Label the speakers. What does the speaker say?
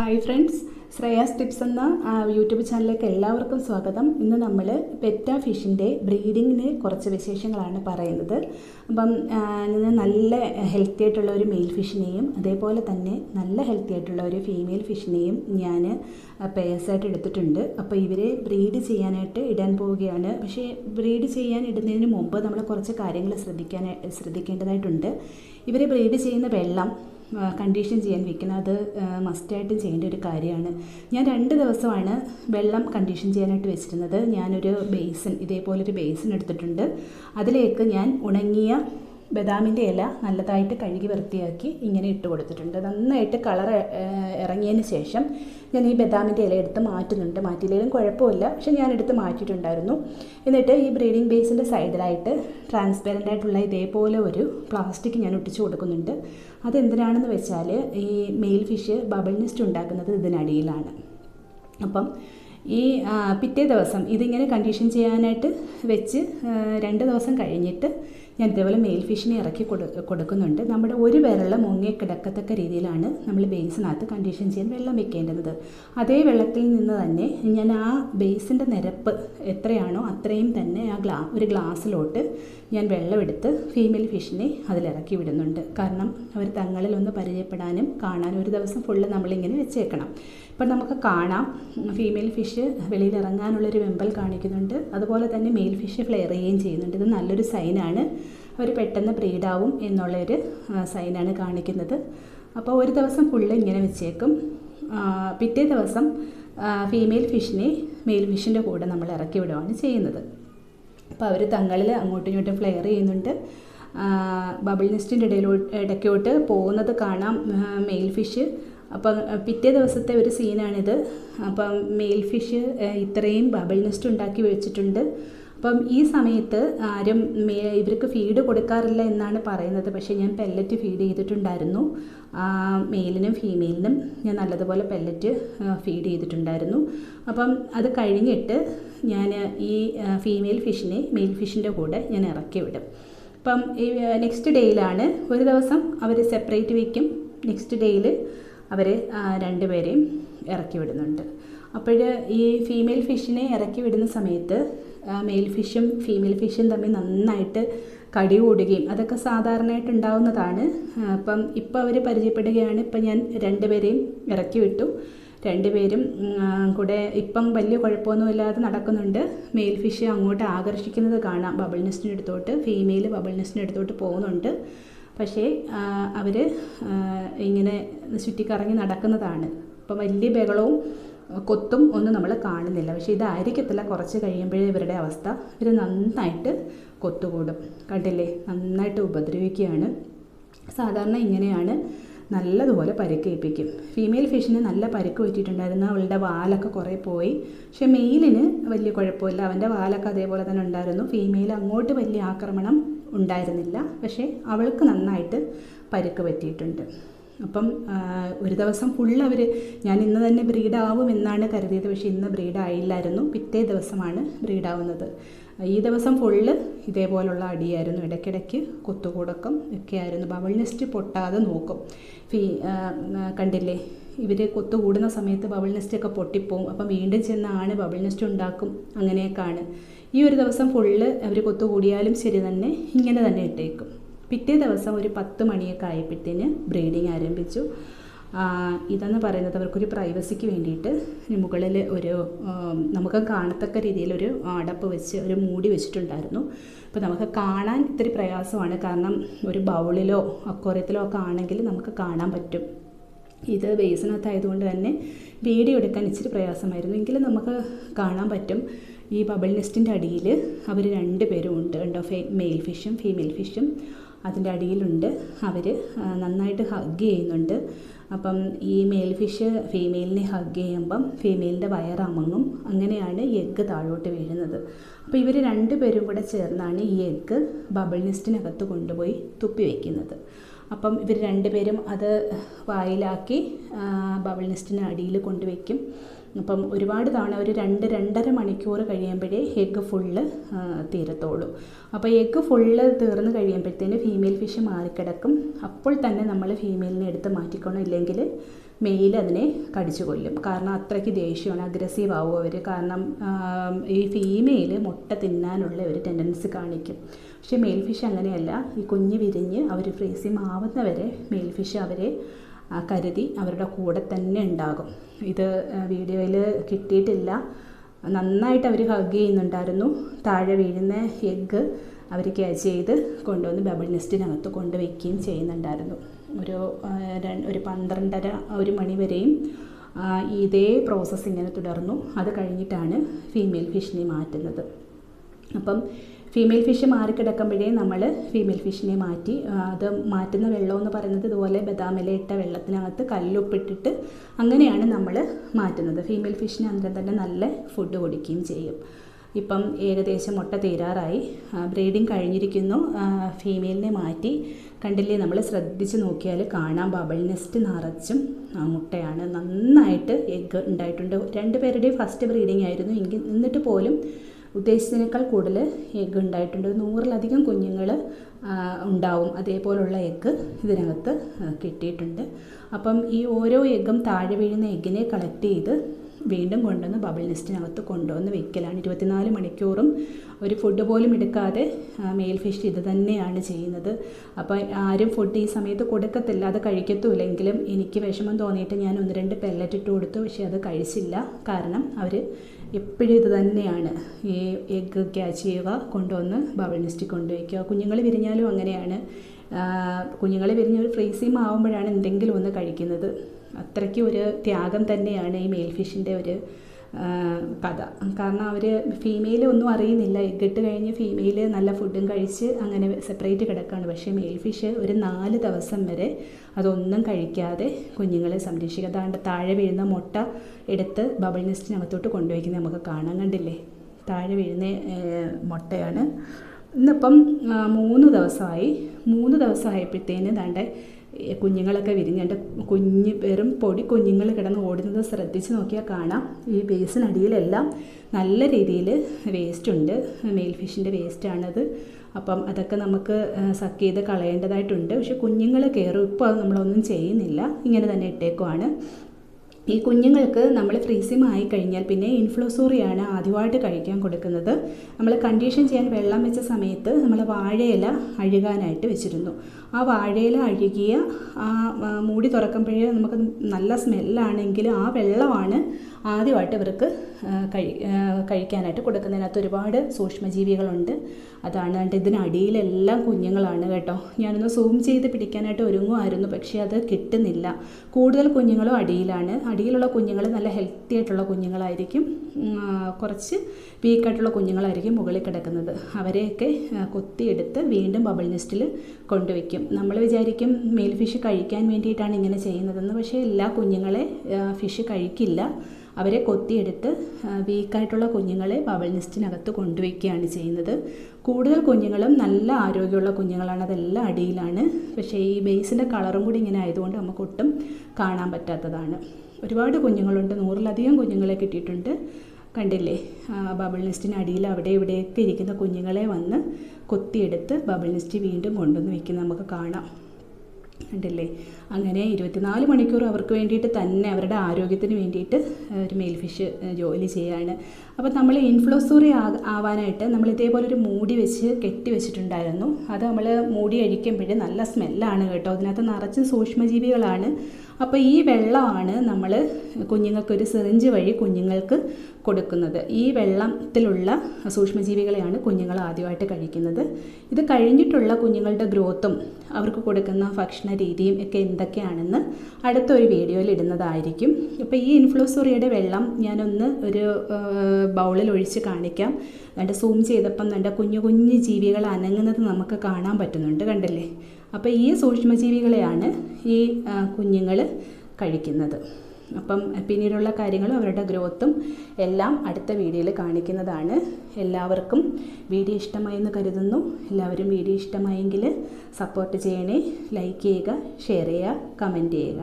Speaker 1: Hi friends Shreyas tips എന്ന YouTube ചാനലിലേക്ക് എല്ലാവർക്കും സ്വാഗതം. ഇന്ന് നമ്മൾ പെറ്റ ഫിഷിന്റെ ബ്രീഡിങ്ങിന് കുറച്ച് വിശേഷങ്ങളാണ് പറയുന്നത്. അപ്പം നല്ല ഹെൽത്തി ആയിട്ടുള്ള ഒരു മെയിൽ ഫിഷിനെയും അതേപോലെ തന്നെ നല്ല ഹെൽത്തി ആയിട്ടുള്ള ഒരു ഫീമെയിൽ ഫിഷിനെയും ഞാൻ പേഴ്സായിട്ട് എടുത്തിട്ടുണ്ട്. അപ്പോൾ ഇവരെ ബ്രീഡ് ചെയ്യാനായിട്ട് ഇടാൻ പോവുകയാണ്. പക്ഷേ ബ്രീഡ് ചെയ്യാൻ ഇടുന്നതിന് മുമ്പ് നമ്മൾ കുറച്ച് കാര്യങ്ങൾ ശ്രദ്ധിക്കാൻ ശ്രദ്ധിക്കേണ്ടതായിട്ടുണ്ട്. ഇവരെ ബ്രീഡ് ചെയ്യുന്ന വെള്ളം കണ്ടീഷൻ ചെയ്യാൻ വെക്കണം. അത് മസ്റ്റായിട്ടും ചെയ്യേണ്ട ഒരു കാര്യമാണ്. ഞാൻ രണ്ട് ദിവസമാണ് വെള്ളം കണ്ടീഷൻ ചെയ്യാനായിട്ട് വെച്ചിരുന്നത്. ഞാനൊരു ബേസിൻ ഇതേപോലൊരു ബേസിൻ എടുത്തിട്ടുണ്ട്. അതിലേക്ക് ഞാൻ ഉണങ്ങിയ ബദാമിന്റെ ഇല നല്ലതായിട്ട് കഴുകി വൃത്തിയാക്കി ഇങ്ങനെ ഇട്ട് കൊടുത്തിട്ടുണ്ട്. നന്നായിട്ട് കളർ ഇറങ്ങിയതിന് ശേഷം ഞാൻ ഈ ബദാമിന്റെ ഇല എടുത്ത് മാറ്റുന്നുണ്ട്. മാറ്റിയില്ലെങ്കിലും കുഴപ്പമില്ല. പക്ഷെ ഞാൻ എടുത്ത് മാറ്റിയിട്ടുണ്ടായിരുന്നു. എന്നിട്ട് ഈ ബ്രീഡിംഗ് ബേസിന്റെ സൈഡിലായിട്ട് ട്രാൻസ്പെറന്റ് ആയിട്ടുള്ള ഇതേപോലെ ഒരു പ്ലാസ്റ്റിക് ഞാൻ ഒട്ടിച്ചു കൊടുക്കുന്നുണ്ട്. അതെന്തിനാണെന്ന് വെച്ചാൽ ഈ മെയിൽ ഫിഷ് ബബിൾ നെസ്റ്റ് ഉണ്ടാക്കുന്നത് ഇതിനടിയിലാണ്. അപ്പം ഈ പിറ്റേ ദിവസം ഇതിങ്ങനെ കണ്ടീഷൻ ചെയ്യാനായിട്ട് വെച്ച് രണ്ട് ദിവസം കഴിഞ്ഞിട്ട് ഞാൻ ഇതേപോലെ മെയിൽ ഫിഷിനെ ഇറക്കി കൊടു കൊടുക്കുന്നുണ്ട്. നമ്മുടെ ഒരു വെള്ളം മുങ്ങി കിടക്കത്തക്ക രീതിയിലാണ് നമ്മൾ ബേസിനകത്ത് കണ്ടീഷൻ ചെയ്യാൻ വെള്ളം വെക്കേണ്ടത്. അതേ വെള്ളത്തിൽ നിന്ന് തന്നെ ഞാൻ ആ ബേസിന്റെ നിരപ്പ് എത്രയാണോ അത്രയും തന്നെ ആ ഗ്ലാ ഒരു ഗ്ലാസ്സിലോട്ട് ഞാൻ വെള്ളമെടുത്ത് ഫീമെയിൽ ഫിഷിനെ അതിലിറക്കി വിടുന്നുണ്ട്. കാരണം അവർ തങ്ങളിൽ ഒന്ന് പരിചയപ്പെടാനും കാണാനും ഒരു ദിവസം ഫുള്ള് നമ്മളിങ്ങനെ വെച്ചേക്കണം. ഇപ്പം നമുക്ക് കാണാം. ഫീമെയിൽ ഫിഷ് വെളിയിൽ ഇറങ്ങാനുള്ളൊരു വെമ്പൽ കാണിക്കുന്നുണ്ട്. അതുപോലെ തന്നെ മെയിൽ ഫിഷ് ഫ്ലെയർ ചെയ്യുകയും ചെയ്യുന്നുണ്ട്. ഇത് നല്ലൊരു സൈനാണ് അവർ പെട്ടെന്ന് ബ്രീഡാവും എന്നുള്ളൊരു സൈനാണ് കാണിക്കുന്നത്. അപ്പോൾ ഒരു ദിവസം ഫുള്ള് ഇങ്ങനെ വെച്ചേക്കും. പിറ്റേ ദിവസം ഫീമെയിൽ ഫിഷിനെ മെയിൽ ഫിഷിന്റെ കൂടെ നമ്മൾ ഇറക്കി വിടുകയാണ് ചെയ്യുന്നത്. അപ്പോൾ അവർ തങ്ങളിൽ അങ്ങോട്ടും ഇങ്ങോട്ടും ഫ്ലെയർ ചെയ്യുന്നുണ്ട്. ബബിൾ നെസ്റ്റിന്റെ ഇടയിലോട്ട് ഇടയ്ക്കോട്ട് പോകുന്നത് കാണാം. മെയിൽ ഫിഷ് അപ്പം പിറ്റേ ദിവസത്തെ ഒരു സീനാണിത് അപ്പം മെയിൽ ഫിഷ് ഇത്രയും ബബിൾ നെസ്റ്റ് ഉണ്ടാക്കി വെച്ചിട്ടുണ്ട്. അപ്പം ഈ സമയത്ത് ആരും ഇവർക്ക് ഫീഡ് കൊടുക്കാറില്ല എന്നാണ് പറയുന്നത്. പക്ഷേ ഞാൻ പെല്ലറ്റ് ഫീഡ് ചെയ്തിട്ടുണ്ടായിരുന്നു. മെയിലിനും ഫീമെയിലിനും ഞാൻ നല്ലതുപോലെ പെല്ലറ്റ് ഫീഡ് ചെയ്തിട്ടുണ്ടായിരുന്നു. അപ്പം അത് കഴിഞ്ഞിട്ട് ഞാൻ ഈ ഫീമെയിൽ ഫിഷിനെ മെയിൽ ഫിഷിന്റെ കൂടെ ഞാൻ ഇറക്കി വിടും. അപ്പം ഈ നെക്സ്റ്റ് ഡേയിലാണ് ഒരു ദിവസം അവർ സെപ്പറേറ്റ് വയ്ക്കും നെക്സ്റ്റ് ഡേയിൽ അവർ രണ്ടുപേരെയും ഇറക്കി വിടുന്നുണ്ട്. അപ്പോൾ ഈ ഫീമെയിൽ ഫിഷിനെ ഇറക്കി വിടുന്ന സമയത്ത് മെയിൽ ഫിഷും ഫീമെയിൽ ഫിഷും തമ്മിൽ നന്നായിട്ട് കടി കൂടുകയും അതൊക്കെ സാധാരണയായിട്ട് ഉണ്ടാവുന്നതാണ്. അപ്പം ഇപ്പോൾ അവർ പരിചയപ്പെടുകയാണ് ഇപ്പം ഞാൻ രണ്ടുപേരെയും ഇറക്കി വിട്ടു. രണ്ടുപേരും കൂടെ ഇപ്പം വലിയ കുഴപ്പമൊന്നുമില്ലാതെ നടക്കുന്നുണ്ട്. മെയിൽ ഫിഷ് അങ്ങോട്ട് ആകർഷിക്കുന്നത് കാണാം ബബിൾ നെസ്റ്റിന്റെ അടുത്തോട്ട് ഫീമെയിൽ ബബിൾ നെസ്റ്റിന്റെ അടുത്തോട്ട് പോകുന്നുണ്ട്. പക്ഷേ അവർ ഇങ്ങനെ ചുറ്റിക്കറങ്ങി നടക്കുന്നതാണ്. അപ്പം വലിയ ബഹളവും കൊത്തും ഒന്നും നമ്മൾ കാണുന്നില്ല. പക്ഷേ ഇതായിരിക്കത്തില്ല. കുറച്ച് കഴിയുമ്പോഴേ ഇവരുടെ അവസ്ഥ ഇവർ നന്നായിട്ട് കൊത്തുകൂടും. കണ്ടില്ലേ? നന്നായിട്ട് ഉപദ്രവിക്കുകയാണ്. സാധാരണ ഇങ്ങനെയാണ് നല്ലതുപോലെ പരിക്കേൽപ്പിക്കും. ഫീമെയിൽ ഫിഷിന് നല്ല പരിക്ക് പറ്റിയിട്ടുണ്ടായിരുന്നു. അവളുടെ വാലൊക്കെ കുറേ പോയി. പക്ഷെ മെയിലിന് വലിയ കുഴപ്പമില്ല. അവന്റെ വാലൊക്കെ അതേപോലെ തന്നെ ഉണ്ടായിരുന്നു. ഫീമെയിൽ അങ്ങോട്ട് വലിയ ആക്രമണം ഉണ്ടായിരുന്നില്ല. പക്ഷേ അവൾക്ക് നന്നായിട്ട് പരിക്ക് പറ്റിയിട്ടുണ്ട്. അപ്പം ഒരു ദിവസം ഫുൾ അവർ ഞാൻ ഇന്ന് തന്നെ ബ്രീഡാവും എന്നാണ് കരുതിയത്. പക്ഷേ ഇന്ന് ബ്രീഡായില്ലായിരുന്നു പിറ്റേ ദിവസമാണ് ബ്രീഡാവുന്നത് ഈ ദിവസം ഫുള്ള് ഇതേപോലുള്ള അടിയായിരുന്നു. ഇടയ്ക്കിടയ്ക്ക് കുത്തുകൂടക്കം ഒക്കെ ആയിരുന്നു ബബിൾ നെസ്റ്റ് പൊട്ടാതെ നോക്കും. ഫീ കണ്ടില്ലേ? ഇവർ കൊത്തുകൂടുന്ന സമയത്ത് ബബിൾ നെസ്റ്റൊക്കെ പൊട്ടിപ്പോവും. അപ്പം വീണ്ടും ചെന്നാണ് ബബിൾ നെസ്റ്റ് ഉണ്ടാക്കും. അങ്ങനെയൊക്കെയാണ്. ഈ ഒരു ദിവസം ഫുള്ള് അവർ കൊത്തുകൂടിയാലും ശരി തന്നെ ഇങ്ങനെ തന്നെ ഇട്ടേക്കും. പിറ്റേ ദിവസം ഒരു പത്ത് മണിയൊക്കെ ആയപ്പോഴത്തേന് ബ്രീഡിങ് ആരംഭിച്ചു. ഇതെന്ന് പറയുന്നത് അവർക്കൊരു പ്രൈവസിക്ക് വേണ്ടിയിട്ട് മുകളിൽ ഒരു നമുക്ക് കാണത്തക്ക രീതിയിലൊരു അടപ്പ് വെച്ച് ഒരു മൂടി വെച്ചിട്ടുണ്ടായിരുന്നു. അപ്പോൾ നമുക്ക് കാണാൻ ഇത്തിരി പ്രയാസമാണ്. കാരണം ഒരു ബൗളിലോ അക്വറിയത്തിലോ ഒക്കെ ആണെങ്കിൽ നമുക്ക് കാണാൻ പറ്റും. ഇത് ബേസിനകത്തായതുകൊണ്ട് തന്നെ വീഡിയോ എടുക്കാൻ ഇച്ചിരി പ്രയാസമായിരുന്നു. എങ്കിലും നമുക്ക് കാണാൻ പറ്റും. ഈ ബബിൾ നെസ്റ്റിന്റെ അടിയിൽ അവർ രണ്ട് പേരും ഉണ്ട്. ഉണ്ടോ ഫെ മെയിൽ ഫിഷും ഫീമെയിൽ ഫിഷും അതിന്റെ അടിയിലുണ്ട്. അവർ നന്നായിട്ട് ഹഗ് ചെയ്യുന്നുണ്ട്. അപ്പം ഈ മെയിൽ ഫിഷ് ഫീമെയിലിനെ ഹഗ് ചെയ്യുമ്പം ഫീമെയിലിന്റെ വയറമങ്ങും അങ്ങനെയാണ് ഈ എഗ്ഗ് താഴോട്ട് വീഴുന്നത്. അപ്പോൾ ഇവർ രണ്ടുപേരും കൂടെ ചേർന്നാണ് ഈ എഗ്ഗ് ബബിൾ നെസ്റ്റിനകത്ത് കൊണ്ടുപോയി തുപ്പി വയ്ക്കുന്നത് അപ്പം ഇവർ രണ്ടുപേരും അത് വായിലാക്കി ബബിൾ നെസ്റ്റിന് അടിയിൽ കൊണ്ടുവയ്ക്കും അപ്പം ഒരുപാട് തവണ ഒരു രണ്ട് രണ്ടര മണിക്കൂർ കഴിയുമ്പോഴേ എഗ്ഗ് ഫുള്ള് തീരത്തുള്ളൂ. അപ്പോൾ എഗ്ഗ് ഫുള്ള് തീർന്ന് കഴിയുമ്പോഴത്തേന് ഫീമെയിൽ ഫിഷ് മാറിക്കിടക്കും. അപ്പോൾ തന്നെ നമ്മൾ ഫീമെയിലിനെ എടുത്ത് മാറ്റിക്കണം. ഇല്ലെങ്കിൽ മെയിൽ അതിനെ കടിച്ചു കൊല്ലും. കാരണം അത്രയ്ക്ക് ദേഷ്യമാണ് അഗ്രസീവ് ആവും അവർ കാരണം ഈ ഫീമെയിൽ മുട്ട തിന്നാനുള്ള ഒരു ടെൻഡൻസി കാണിക്കും. പക്ഷേ മെയിൽ ഫിഷ് അങ്ങനെയല്ല. ഈ കുഞ്ഞ് വിരിഞ്ഞ് അവർ ഫ്രീസിം ആവുന്നവരെ മെയിൽ ഫിഷ് അവരെ കരുതി അവരുടെ കൂടെ തന്നെ ഉണ്ടാകും. ഇത് വീഡിയോയിൽ കിട്ടിയിട്ടില്ല. നന്നായിട്ട് അവർ ഹഗ് ചെയ്യുന്നുണ്ടായിരുന്നു. താഴെ വീഴുന്ന എഗ്ഗ് അവർ ക്യാച്ച് ചെയ്ത് കൊണ്ടുവന്ന് ബബിൾ നെസ്റ്റിനകത്ത് കൊണ്ടുവയ്ക്കുകയും ചെയ്യുന്നുണ്ടായിരുന്നു. ഒരു ഒരു പന്ത്രണ്ടര ഒരു മണി വരെയും ഇതേ പ്രോസസ്സ് ഇങ്ങനെ തുടർന്നു. അത് കഴിഞ്ഞിട്ടാണ് ഫീമെയിൽ ഫിഷിനെ മാറ്റുന്നത്. അപ്പം ഫീമെയിൽ ഫിഷ് മാറിക്കിടക്കുമ്പോഴേ നമ്മൾ ഫീമെയിൽ ഫിഷിനെ മാറ്റി അത് മാറ്റുന്ന വെള്ളം എന്ന് പറയുന്നത് ഇതുപോലെ ബദാമില ഇട്ട വെള്ളത്തിനകത്ത് കല്ലുപ്പിട്ടിട്ട് അങ്ങനെയാണ് നമ്മൾ മാറ്റുന്നത്. ഫീമെയിൽ ഫിഷിന് അന്നേരം തന്നെ നല്ല ഫുഡ് കൊടുക്കുകയും ചെയ്യും. ഇപ്പം ഏകദേശം മുട്ട തീരാറായി. ബ്രീഡിങ് കഴിഞ്ഞിരിക്കുന്നു. ഫീമെയിലിനെ മാറ്റി കണ്ടില്ലേ നമ്മൾ ശ്രദ്ധിച്ച് നോക്കിയാൽ കാണാം. ബബിൾ നെസ്റ്റ് നിറച്ചും മുട്ടയാണ്. നന്നായിട്ട് എഗ്ഗ് ഉണ്ടായിട്ടുണ്ട്. രണ്ട് പേരുടെയും ഫസ്റ്റ് ബ്രീഡിംഗ് ആയിരുന്നു. എങ്കിൽ എന്നിട്ട് പോലും ഉദ്ദേശിച്ചതിനേക്കാൾ കൂടുതൽ എഗ്ഗ് ഉണ്ടായിട്ടുണ്ട്. നൂറിലധികം കുഞ്ഞുങ്ങൾ ഉണ്ടാവും. അതേപോലുള്ള എഗ്ഗ് ഇതിനകത്ത് കിട്ടിയിട്ടുണ്ട്. അപ്പം ഈ ഓരോ എഗ്ഗും താഴെ വീഴുന്ന എഗ്ഗിനെ കളക്ട് ചെയ്ത് വീണ്ടും കൊണ്ടുവന്ന് ബബിൾ നെസ്റ്റിനകത്ത് കൊണ്ടുവന്ന് വെക്കലാണ്. ഇരുപത്തിനാല് മണിക്കൂറും ഒരു ഫുഡ് പോലും എടുക്കാതെ മെയിൽ ഫിഷ് ഇത് തന്നെയാണ് ചെയ്യുന്നത്. അപ്പോൾ ആരും ഫുഡ് ഈ സമയത്ത് കൊടുക്കത്തില്ല. അത് കഴിക്കത്തുമില്ലെങ്കിലും എനിക്ക് വിഷമം തോന്നിയിട്ട് ഞാൻ ഒന്ന് രണ്ട് പെല്ലറ്റ് ഇട്ട് കൊടുത്തു. പക്ഷേ അത് കഴിച്ചില്ല. കാരണം അവർ എപ്പോഴും ഇത് തന്നെയാണ്. ഈ എഗ്ഗ് ക്യാച്ച് ചെയ്യുക കൊണ്ടുവന്ന് ബബിൾ നെസ്റ്റിൽ കൊണ്ടുവയ്ക്കുക. കുഞ്ഞുങ്ങൾ വിരിഞ്ഞാലും അങ്ങനെയാണ്. കുഞ്ഞുങ്ങൾ വിരിഞ്ഞ് ഒരു ഫ്രീസിം ആവുമ്പോഴാണ് എന്തെങ്കിലും ഒന്ന് കഴിക്കുന്നത്. അത്രയ്ക്ക് ഒരു ത്യാഗം തന്നെയാണ് ഈ മെയിൽ ഫിഷിന്റെ ഒരു കഥ. കാരണം അവർ ഫീമെയിൽ ഒന്നും അറിയുന്നില്ല. എഗ്ഗിട്ട് കഴിഞ്ഞ് ഫീമെയിൽ നല്ല ഫുഡും കഴിച്ച് അങ്ങനെ സെപ്പറേറ്റ് കിടക്കുകയാണ് പക്ഷേ മെയിൽ ഫിഷ് ഒരു നാല് ദിവസം വരെ അതൊന്നും കഴിക്കാതെ കുഞ്ഞുങ്ങളെ സംരക്ഷിക്കുക. അതാണ്ട് താഴെ വീഴുന്ന മുട്ട എടുത്ത് ബബിൾ നെസ്റ്റിനകത്തോട്ട് കൊണ്ടുപോയിക്കുന്നത് നമുക്ക് കാണാൻ കണ്ടില്ലേ? താഴെ വീഴുന്ന മുട്ടയാണ്. ഇന്നിപ്പം മൂന്ന് ദിവസമായി. മൂന്ന് ദിവസമായപ്പോഴത്തേന് ദാണ്ട് കുഞ്ഞുങ്ങളൊക്കെ വിരിഞ്ഞിട്ട് കുഞ്ഞ് വെറും പൊടി കുഞ്ഞുങ്ങൾ കിടന്ന് ഓടുന്നത് ശ്രദ്ധിച്ച് നോക്കിയാൽ കാണാം. ഈ ബേസിനടിയിലെല്ലാം നല്ല രീതിയിൽ വേസ്റ്റ് ഉണ്ട് മെയിൽ ഫിഷിന്റെ വേസ്റ്റാണത്. അപ്പം അതൊക്കെ നമുക്ക് സക്ക് ചെയ്ത് കളയേണ്ടതായിട്ടുണ്ട്. പക്ഷെ കുഞ്ഞുങ്ങൾ കയറും ഇപ്പോൾ നമ്മളൊന്നും ചെയ്യുന്നില്ല. ഇങ്ങനെ തന്നെ ഇട്ടേക്കുവാണ്. ഈ കുഞ്ഞുങ്ങൾക്ക് നമ്മൾ ഫ്രീസിം ആയി കഴിഞ്ഞാൽ പിന്നെ ഇൻഫ്ലോസോറിയാണ് ആദ്യമായിട്ട് കഴിക്കാൻ കൊടുക്കുന്നത്. നമ്മൾ കണ്ടീഷൻ ചെയ്യാൻ വെള്ളം വെച്ച സമയത്ത് നമ്മൾ വാഴയില അഴുകാനായിട്ട് വെച്ചിരുന്നു. ആ വാഴയില അഴുകിയ ആ മൂടി തുറക്കുമ്പോഴേ നമുക്ക് നല്ല സ്മെല്ലാണെങ്കിൽ ആ വെള്ളമാണ് ആദ്യമായിട്ട് ഇവർക്ക് കഴി കഴിക്കാനായിട്ട് കൊടുക്കുന്നതിനകത്ത് ഒരുപാട് സൂക്ഷ്മജീവികളുണ്ട്. അതാണ് ഇതിനടിയിലെല്ലാം കുഞ്ഞുങ്ങളാണ് കേട്ടോ. ഞാനൊന്ന് സൂം ചെയ്ത് പിടിക്കാനായിട്ട് ഒരുങ്ങുമായിരുന്നു പക്ഷേ അത് കിട്ടുന്നില്ല. കൂടുതൽ കുഞ്ഞുങ്ങളും അടിയിലാണ്. അടിയിലുള്ള കുഞ്ഞുങ്ങൾ നല്ല ഹെൽത്തി ആയിട്ടുള്ള കുഞ്ഞുങ്ങളായിരിക്കും. കുറച്ച് വീക്കായിട്ടുള്ള കുഞ്ഞുങ്ങളായിരിക്കും മുകളിൽ കിടക്കുന്നത്. അവരെയൊക്കെ കൊത്തിയെടുത്ത് വീണ്ടും ബബിൾ നെസ്റ്റിൽ കൊണ്ടുവയ്ക്കും. നമ്മൾ വിചാരിക്കും മെയിൽ ഫിഷ് കഴിക്കാൻ വേണ്ടിയിട്ടാണ് ഇങ്ങനെ ചെയ്യുന്നതെന്ന് പക്ഷേ എല്ലാ കുഞ്ഞുങ്ങളെ ഫിഷ് കഴിക്കില്ല. അവരെ കൊത്തിയെടുത്ത് വീക്കായിട്ടുള്ള കുഞ്ഞുങ്ങളെ ബബിൾ നെസ്റ്റിനകത്ത് കൊണ്ടുവയ്ക്കുകയാണ് ചെയ്യുന്നത്. കൂടുതൽ കുഞ്ഞുങ്ങളും നല്ല ആരോഗ്യമുള്ള കുഞ്ഞുങ്ങളാണ്. അതെല്ലാം അടിയിലാണ്. പക്ഷേ ഈ ബേസിന്റെ കളറും കൂടി ഇങ്ങനെ ആയതുകൊണ്ട് നമുക്ക് ഒട്ടും കാണാൻ പറ്റാത്തതാണ്. ഒരുപാട് കുഞ്ഞുങ്ങളുണ്ട്. നൂറിലധികം കുഞ്ഞുങ്ങളെ കിട്ടിയിട്ടുണ്ട്. കണ്ടില്ലേ? ബബിൾ നെസ്റ്റിന് അടിയിൽ അവിടെ ഇവിടെയൊക്കെ ഇരിക്കുന്ന കുഞ്ഞുങ്ങളെ വന്ന് കൊത്തിയെടുത്ത് ബബിൾ നെസ്റ്റ് വീണ്ടും കൊണ്ടുവന്ന് വയ്ക്കുന്നത് നമുക്ക് കാണാം. കണ്ടില്ലേ അങ്ങനെ ഇരുപത്തിനാല് മണിക്കൂർ അവർക്ക് വേണ്ടിയിട്ട് തന്നെ അവരുടെ ആരോഗ്യത്തിന് വേണ്ടിയിട്ട് ഒരു മെയിൽ ഫിഷ് ജോലി ചെയ്യാണ്. അപ്പോൾ നമ്മൾ ഇൻഫ്ലോസൂറി ആവാനായിട്ട് നമ്മൾ ഇതേപോലെ ഒരു മൂടി വെച്ച് കെട്ടി വെച്ചിട്ടുണ്ടായിരുന്നു. അത് നമ്മൾ മൂടി അഴിക്കുമ്പോൾ നല്ല സ്മെല്ലാണ് കേട്ടോ. അതിനകത്ത് നിറച്ച് സൂക്ഷ്മജീവികളാണ്. അപ്പോൾ ഈ വെള്ളമാണ് നമ്മൾ കുഞ്ഞുങ്ങൾക്ക് ഒരു സിറിഞ്ച് വഴി കുഞ്ഞുങ്ങൾക്ക് കൊടുക്കുന്നത്. ഈ വെള്ളത്തിലുള്ള സൂക്ഷ്മജീവികളെയാണ് കുഞ്ഞുങ്ങൾ ആദ്യമായിട്ട് കഴിക്കുന്നത്. ഇത് കഴിഞ്ഞിട്ടുള്ള കുഞ്ഞുങ്ങളുടെ ഗ്രോത്തും അവർക്ക് കൊടുക്കുന്ന ഭക്ഷണ രീതിയും ഒക്കെ എന്തൊക്കെയാണെന്ന് അടുത്തൊരു വീഡിയോയിൽ ഇടുന്നതായിരിക്കും. അപ്പോൾ ഈ ഇൻഫ്ലോസോറിയയുടെ വെള്ളം ഞാനൊന്ന് ഒരു ബൗളിൽ ഒഴിച്ച് കാണിക്കാം. രണ്ട് സൂം ചെയ്തപ്പം എന്റെ കുഞ്ഞു കുഞ്ഞു ജീവികൾ അനങ്ങുന്നത് നമുക്ക് കാണാൻ പറ്റുന്നുണ്ട്. കണ്ടില്ലേ? അപ്പോൾ ഈ സൂക്ഷ്മജീവികളെയാണ് ഈ കുഞ്ഞുങ്ങൾ കഴിക്കുന്നത്. അപ്പം പിന്നീടുള്ള കാര്യങ്ങളും അവരുടെ ഗ്രോത്തും എല്ലാം അടുത്ത വീഡിയോയിൽ കാണിക്കുന്നതാണ്. എല്ലാവർക്കും വീഡിയോ ഇഷ്ടമായെന്ന് കരുതുന്നു. എല്ലാവരും വീഡിയോ ഇഷ്ടമായെങ്കിൽ സപ്പോർട്ട് ചെയ്യണേ. ലൈക്ക് ചെയ്യുക ഷെയർ ചെയ്യുക കമന്റ് ചെയ്യുക.